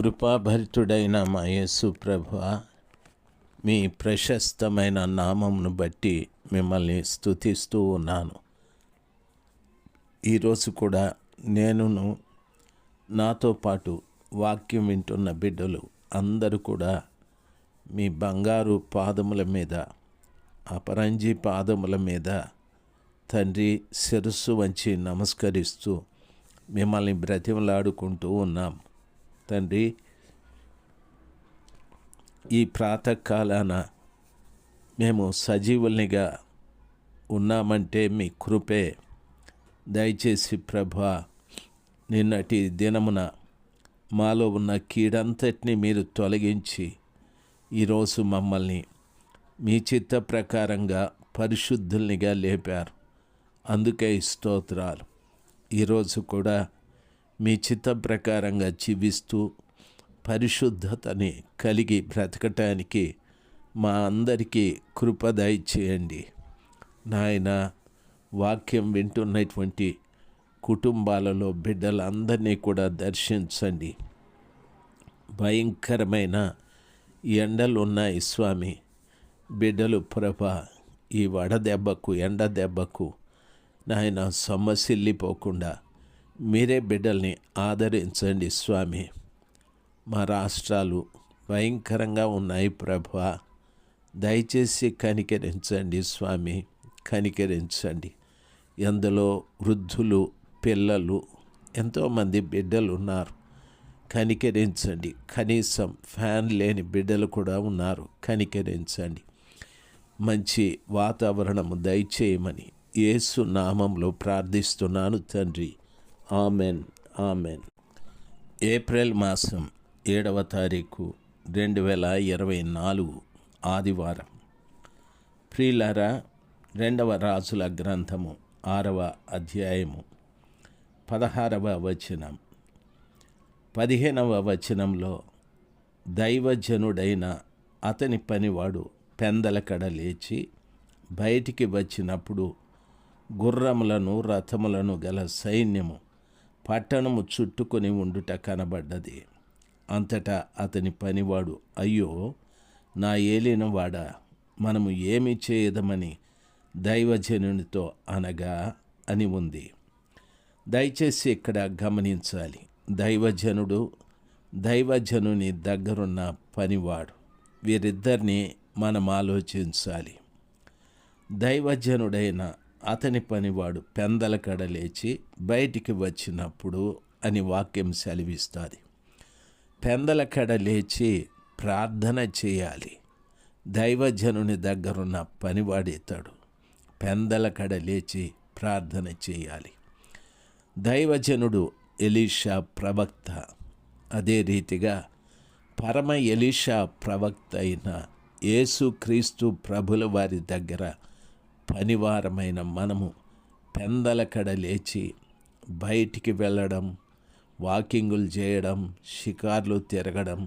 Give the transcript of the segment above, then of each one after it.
కృపాభరితుడైన మా యేసు ప్రభు మీ ప్రశస్తమైన నామంను బట్టి మిమ్మల్ని స్థుతిస్తూ ఉన్నాను. ఈరోజు కూడా నేనును నాతో పాటు వాక్యం వింటున్న బిడ్డలు అందరూ కూడా మీ బంగారు పాదముల మీద అపరంజీ పాదముల మీద తండ్రి శిరస్సు వంచి నమస్కరిస్తూ మిమ్మల్ని బ్రతిమలాడుకుంటూ ఉన్నాం. తండ్రి ఈ ప్రాతకాలాన మేము సజీవుల్నిగా ఉన్నామంటే మీ కృపే. దయచేసి ప్రభా నిన్నటి దినమున మాలో ఉన్న కీడంతటిని మీరు తొలగించి ఈరోజు మమ్మల్ని మీ చిత్త ప్రకారంగా పరిశుద్ధుల్నిగా లేపారు. అందుకే స్తోత్రాలు. ఈరోజు కూడా మీ చిత్త ప్రకారంగా జీవిస్తూ పరిశుద్ధతని కలిగి బ్రతకటానికి మా అందరికీ కృపదయ చేయండి నాయన వాక్యం వింటున్నటువంటి కుటుంబాలలో బిడ్డలందరినీ కూడా దర్శించండి. భయంకరమైన ఎండలు ఉన్నాయి స్వామి. బిడ్డలు ప్రభ ఈ వడదెబ్బకు ఎండ దెబ్బకు నాయన సొమ్మసిల్లిపోకుండా మీరే బిడ్డల్ని ఆదరించండి స్వామి. మా రాష్ట్రాలు భయంకరంగా ఉన్నాయి ప్రభా. దయచేసి కనికరించండి స్వామి కనికరించండి. ఎందులో వృద్ధులు పిల్లలు ఎంతోమంది బిడ్డలు ఉన్నారు కనికరించండి. కనీసం ఫ్యాన్ లేని బిడ్డలు కూడా ఉన్నారు. కనికరించండి. మంచి వాతావరణము దయచేయమని ఏసు నామంలో ప్రార్థిస్తున్నాను తండ్రి. Amen amen. ఏప్రిల్ మాసం ఏడవ తారీఖు రెండు వేల ఇరవై నాలుగు ఆదివారం. ప్రియులారా రెండవ రాజుల గ్రంథము ఆరవ అధ్యాయము పదహారవ వచనం. పదిహేనవ వచనంలో దైవజనుడైన అతని పనివాడు పెందలకడ లేచి బయటికి వచ్చినప్పుడు గుర్రములను రథములను గల సైన్యము పట్టణము చుట్టుకొని ఉండుట కనబడ్డది. అంతటా అతని పనివాడు అయ్యో నా ఏలినవాడా మనము ఏమి చేయదమని దైవజనునితో అనగా అని ఉంది. దయచేసి ఇక్కడ గమనించాలి. దైవజనుడు దైవజనుని దగ్గరున్న పనివాడు వీరిద్దరిని మనం ఆలోచించాలి. దైవజనుడైన అతని పనివాడు పెందలకడ లేచి బయటికి వచ్చినప్పుడు అని వాక్యం సెలవిస్తుంది. పెందలకడ లేచి ప్రార్థన చేయాలి. దైవజనుని దగ్గరున్న పనివాడేతాడు పెందల కడ లేచి ప్రార్థన చేయాలి. దైవజనుడు ఎలీషా ప్రవక్త. అదే రీతిగా పరమ ఎలీషా ప్రవక్త అయిన యేసుక్రీస్తు ప్రభుల వారి దగ్గర పనివారమైన మనము పెందలకడ లేచి బయటికి వెళ్ళడం వాకింగులు చేయడం షికార్లు తిరగడం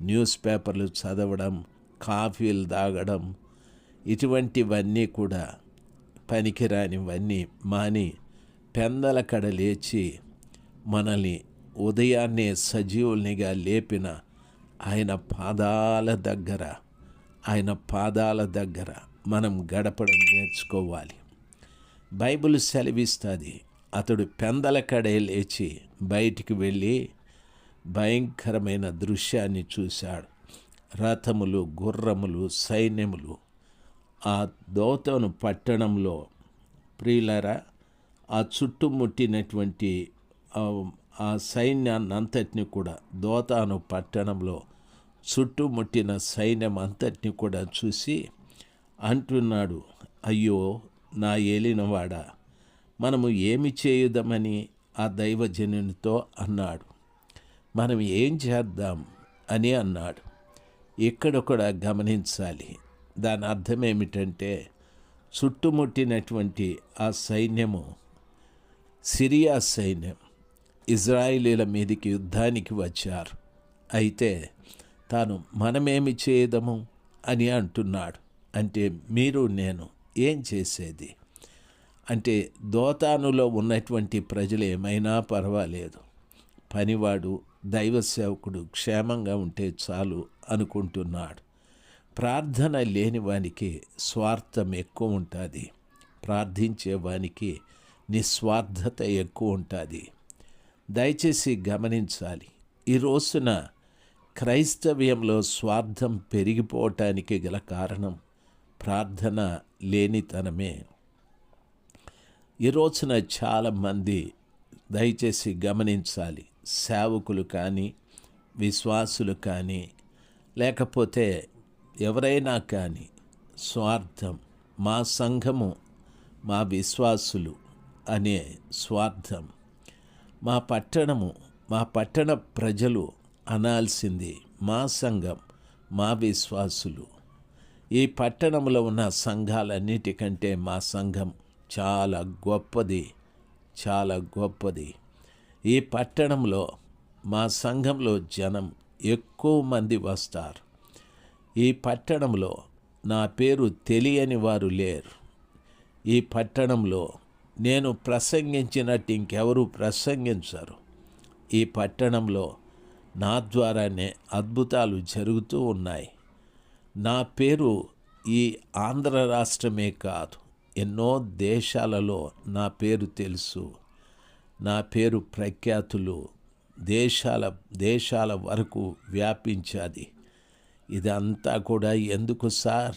న్యూస్ పేపర్లు చదవడం కాఫీలు తాగడం ఇటువంటివన్నీ కూడా పనికిరానివన్నీ మాని పెందలకడ లేచి మనల్ని ఉదయాన్నే సజీవుల్నిగా లేపిన ఆయన పాదాల దగ్గర ఆయన పాదాల దగ్గర మనం గడపడం నేర్చుకోవాలి. బైబిల్ సెలవిస్తుంది. అతడు పెందల కడే లేచి బయటికి వెళ్ళి భయంకరమైన దృశ్యాన్ని చూశాడు. రథములు గుర్రములు సైన్యములు. ఆ దోతను పట్టణంలో ప్రియులరా ఆ చుట్టుముట్టినటువంటి ఆ సైన్యాన్ని అంతటిని కూడా దోతాను పట్టణంలో చుట్టుముట్టిన సైన్యం అంతటిని కూడా చూసి అంటున్నాడు. అయ్యో నా ఏలినవాడా మనము ఏమి చేయుదామని ఆ దైవజనునితో అన్నాడు. మనం ఏం చేద్దాం అని అన్నాడు. ఇక్కడ కూడా గమనించాలి. దాని అర్థం ఏమిటంటే చుట్టుముట్టినటువంటి ఆ సైన్యము సిరియా సైన్యం ఇజ్రాయిలీల మీదికి యుద్ధానికి వచ్చారు. అయితే తాను మనమేమి చేయదము అని అంటున్నాడు. అంటే మీరు నేను ఏం చేసేది? అంటే దోతానులో ఉన్నటువంటి ప్రజలు ఏమైనా పర్వాలేదు. పనివాడు దైవ సేవకుడు క్షేమంగా ఉంటే చాలు అనుకుంటున్నాడు. ప్రార్థన లేని వానికి స్వార్థం ఎక్కువ ఉంటుంది. ప్రార్థించే వానికి నిస్వార్థత ఎక్కువ ఉంటుంది. దయచేసి గమనించాలి. ఈ రోజున క్రైస్తవ్యంలో స్వార్థం పెరిగిపోవటానికి గల కారణం ప్రార్థన లేనితనమే. ఈ రోజున చాలామంది దయచేసి గమనించాలి. సేవకులు కానీ విశ్వాసులు కానీ లేకపోతే ఎవరైనా కానీ స్వార్థం మా సంఘము మా విశ్వాసులు అనే స్వార్థం మా పట్టణము మా పట్టణ ప్రజలు అనాల్సింది మా సంఘం మా విశ్వాసులు. ఈ పట్టణంలో ఉన్న సంఘాలన్నిటికంటే మా సంఘం చాలా గొప్పది చాలా గొప్పది. ఈ పట్టణంలో మా సంఘంలో జనం ఎక్కువ మంది వస్తారు. ఈ పట్టణంలో నా పేరు తెలియని వారు లేరు. ఈ పట్టణంలో నేను ప్రసంగించినట్టు ఇంకెవరు ప్రసంగించరు. ఈ పట్టణంలో నా ద్వారానే అద్భుతాలు జరుగుతూ ఉన్నాయి. నా పేరు ఈ ఆంధ్ర రాష్ట్రమే కాదు ఎన్నో దేశాలలో నా పేరు తెలుసు. నా పేరు ప్రఖ్యాతులు దేశాల దేశాల వరకు వ్యాపించాది. ఇదంతా కూడా ఎందుకు సార్?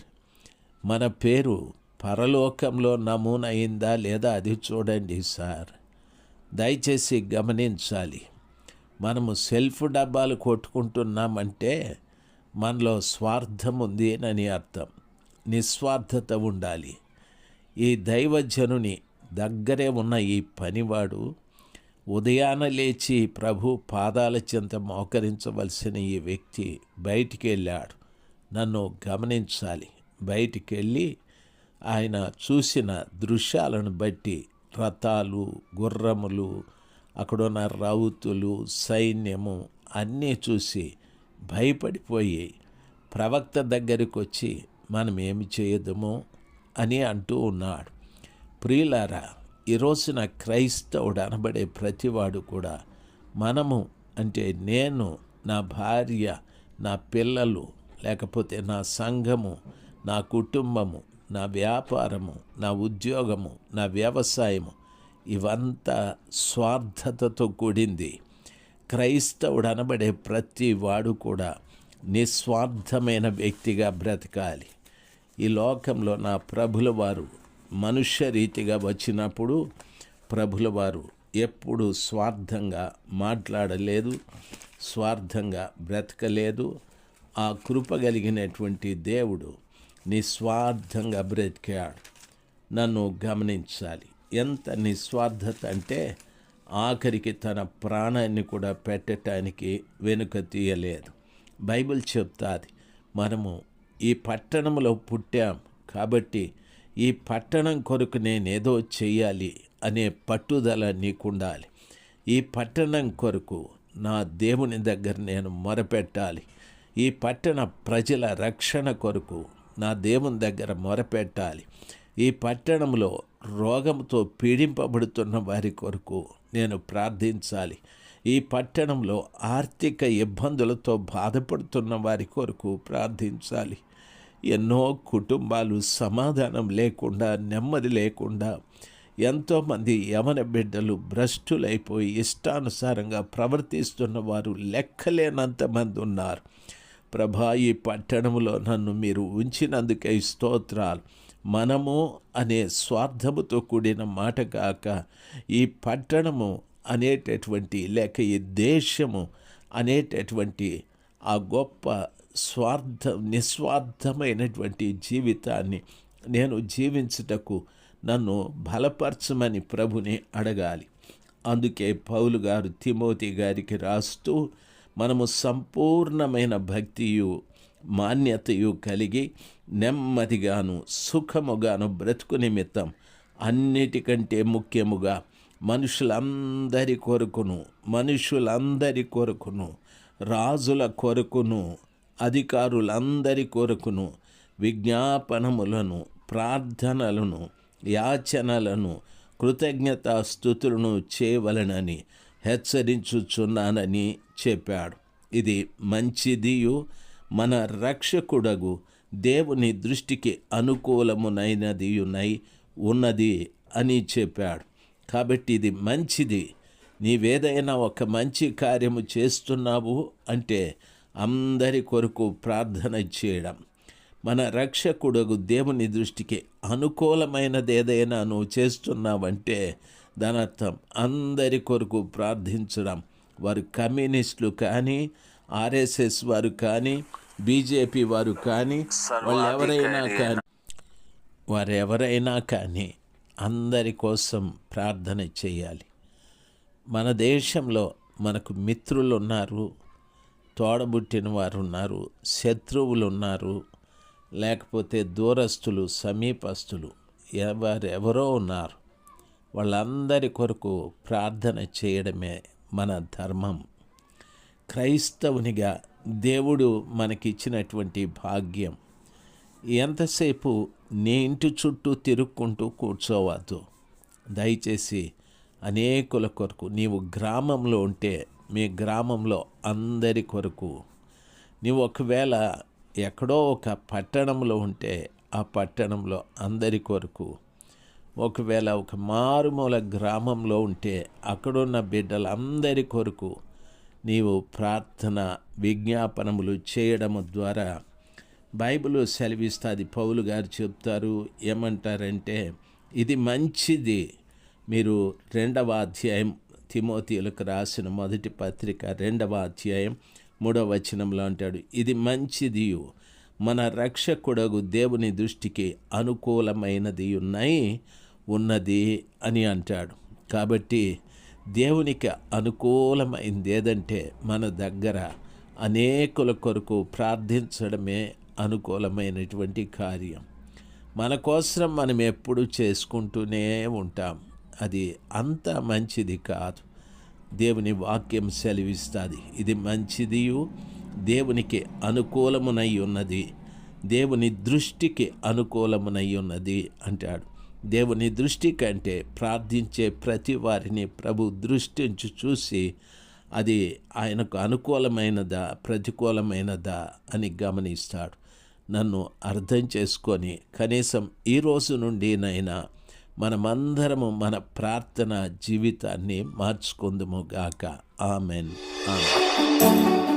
మన పేరు పరలోకంలో నమూనయిందా లేదా అది చూడండి సార్. దయచేసి గమనించాలి. మనము సెల్ఫ్ డబ్బాలు కొట్టుకుంటున్నామంటే మనలో స్వార్థం ఉంది అని అర్థం. నిస్వార్థత ఉండాలి. ఈ దైవజనుని దగ్గరే ఉన్న ఈ పనివాడు ఉదయాన లేచి ప్రభు పాదాల చెంత మోకరించవలసిన ఈ వ్యక్తి బయటికి వెళ్ళాడు నన్ను గమనించాలి. బయటికి వెళ్ళి ఆయన చూసిన దృశ్యాలను బట్టి రథాలు గుర్రములు అక్కడున్న రౌతులు సైన్యము అన్నీ చూసి భయపడిపోయి ప్రవక్త దగ్గరికి వచ్చి మనం ఏమి చేయదుమో అని అంటూ ఉన్నాడు. ప్రియులారా ఈరోజున క్రైస్తవుడు అనబడే ప్రతివాడు కూడా మనము అంటే నేను నా భార్య నా పిల్లలు లేకపోతే నా సంఘము నా కుటుంబము నా వ్యాపారము నా ఉద్యోగము నా వ్యవసాయము ఇవంతా స్వార్థతతో కూడింది. క్రైస్తవుడు అనబడే ప్రతి వాడు కూడా నిస్వార్థమైన వ్యక్తిగా బ్రతకాలి. ఈ లోకంలో నా ప్రభుల వారు మనుష్య రీతిగా వచ్చినప్పుడు ప్రభుల వారు ఎప్పుడు స్వార్థంగా మాట్లాడలేదు స్వార్థంగా బ్రతకలేదు. ఆ కృప కలిగినటువంటి దేవుడు నిస్వార్థంగా బ్రతికాడు. నన్ను గమనించాలి. ఎంత నిస్వార్థత అంటే ఆఖరికి తన ప్రాణాన్ని కూడా పెట్టడానికి వెనుక తీయలేదు. బైబిల్ చెప్తాది మనము ఈ పట్టణంలో పుట్టాం కాబట్టి ఈ పట్టణం కొరకు నేనేదో చెయ్యాలి అనే పట్టుదల నీకుండాలి. ఈ పట్టణం కొరకు నా దేవుని దగ్గర నేను మొరపెట్టాలి. ఈ పట్టణ ప్రజల రక్షణ కొరకు నా దేవుని దగ్గర మొరపెట్టాలి. ఈ పట్టణంలో రోగంతో పీడింపబడుతున్న వారి కొరకు నేను ప్రార్థించాలి. ఈ పట్టణంలో ఆర్థిక ఇబ్బందులతో బాధపడుతున్న వారి కొరకు ప్రార్థించాలి. ఎన్నో కుటుంబాలు సమాధానం లేకుండా నెమ్మది లేకుండా ఎంతోమంది యమన బిడ్డలు భ్రష్టులైపోయి ఇష్టానుసారంగా ప్రవర్తిస్తున్న వారు లెక్కలేనంతమంది ఉన్నారు. ప్రభా ఈ పట్టణంలో నన్ను మీరు ఉంచినందుకే స్తోత్రాలు. మనము అనే స్వార్థముతో కూడిన మాట కాక ఈ పట్టణము అనేటటువంటి లేక ఈ దేశము అనేటటువంటి ఆ గొప్ప స్వార్థ నిస్వార్థమైనటువంటి జీవితాన్ని నేను జీవించుటకు నన్ను బలపరచమని ప్రభుని అడగాలి. అందుకే పౌలు గారు తిమోతి గారికి రాస్తూ మనము సంపూర్ణమైన భక్తియు మాన్యతయు కలిగి నెమ్మదిగాను సుఖముగాను బ్రతుకు నిమిత్తం అన్నిటికంటే ముఖ్యముగా మనుషులందరి కొరకును మనుషులందరి కొరకును రాజుల కొరకును అధికారులందరి కొరకును విజ్ఞాపనములను ప్రార్థనలను యాచనలను కృతజ్ఞతాస్థుతులను చేయవలనని హెచ్చరించుచున్నానని చెప్పాడు ఇది మంచిదియు మన రక్షకుడగు దేవుని దృష్టికి అనుకూలమునైనది అనుకూలమునైనదియునై ఉన్నది అని చెప్పాడు. కాబట్టి ఇది మంచిది. నీవేదైనా ఒక మంచి కార్యము చేస్తున్నావు అంటే అందరి కొరకు ప్రార్థన చేయడం. మన రక్షకుడుగు దేవుని దృష్టికి అనుకూలమైనది ఏదైనా నువ్వు చేస్తున్నావంటే దాని అర్థం అందరి కొరకు ప్రార్థించడం. వారు కమ్యూనిస్టులు కానీ ఆర్ఎస్ఎస్ వారు కానీ బీజేపీ వారు కానీ వాళ్ళు ఎవరైనా కానీ వారు ఎవరైనా కానీ అందరి కోసం ప్రార్థన చేయాలి. మన దేశంలో మనకు మిత్రులు ఉన్నారు తోడబుట్టిన వారు ఉన్నారు శత్రువులు ఉన్నారు లేకపోతే దూరస్తులు సమీపస్తులు ఎవరెవరో ఉన్నారు. వాళ్ళందరి కొరకు ప్రార్థన చేయడమే మన ధర్మం. క్రైస్తవునిగా దేవుడు మనకిచ్చినటువంటి భాగ్యం. ఎంతసేపు నీ ఇంటి చుట్టూ తిరుక్కుంటూ కూర్చోవద్దు. దయచేసి అనేకుల కొరకు నీవు గ్రామంలో ఉంటే మీ గ్రామంలో అందరి కొరకు. నీవు ఒకవేళ ఎక్కడో ఒక పట్టణంలో ఉంటే ఆ పట్టణంలో అందరి కొరకు. ఒకవేళ ఒక మారుమూల గ్రామంలో ఉంటే అక్కడున్న బిడ్డలందరి కొరకు. నీవు ప్రార్థన విజ్ఞాపనములు చేయడము ద్వారా బైబిల్ సెలవిస్తుంది. పౌలు గారు చెప్తారు ఏమంటారంటే ఇది మంచిది. మీరు రెండవ అధ్యాయం తిమోతిలకు రాసిన మొదటి పత్రిక రెండవ అధ్యాయం మూడవ వచనంలో అంటాడు ఇది మంచిది మన రక్షకుడగు దేవుని దృష్టికి అనుకూలమైనది ఉన్నాయి ఉన్నది అని అంటాడు. కాబట్టి దేవునికి అనుకూలమైంది ఏదంటే మన దగ్గర అనేకుల కొరకు ప్రార్థించడమే అనుకూలమైనటువంటి కార్యం. మన కోసం మనం ఎప్పుడు చేసుకుంటూనే ఉంటాం. అది అంత మంచిది కాదు. దేవుని వాక్యం సెలవిస్తుంది. ఇది మంచిదియు దేవునికి అనుకూలమునై ఉన్నది. దేవుని దృష్టికి అనుకూలమునై ఉన్నది అంటాడు. దేవుని దృష్టి కంటే ప్రార్థించే ప్రతి వారిని ప్రభు దృష్టించి చూసి అది ఆయనకు అనుకూలమైనదా ప్రతికూలమైనదా అని గమనిస్తాడు. నన్ను అర్థం చేసుకొని కనీసం ఈ రోజు నుండి నైనా మనమందరము మన ప్రార్థన జీవితాన్ని మార్చుకుందుము గాక. ఆమెన్. ఆమెన్.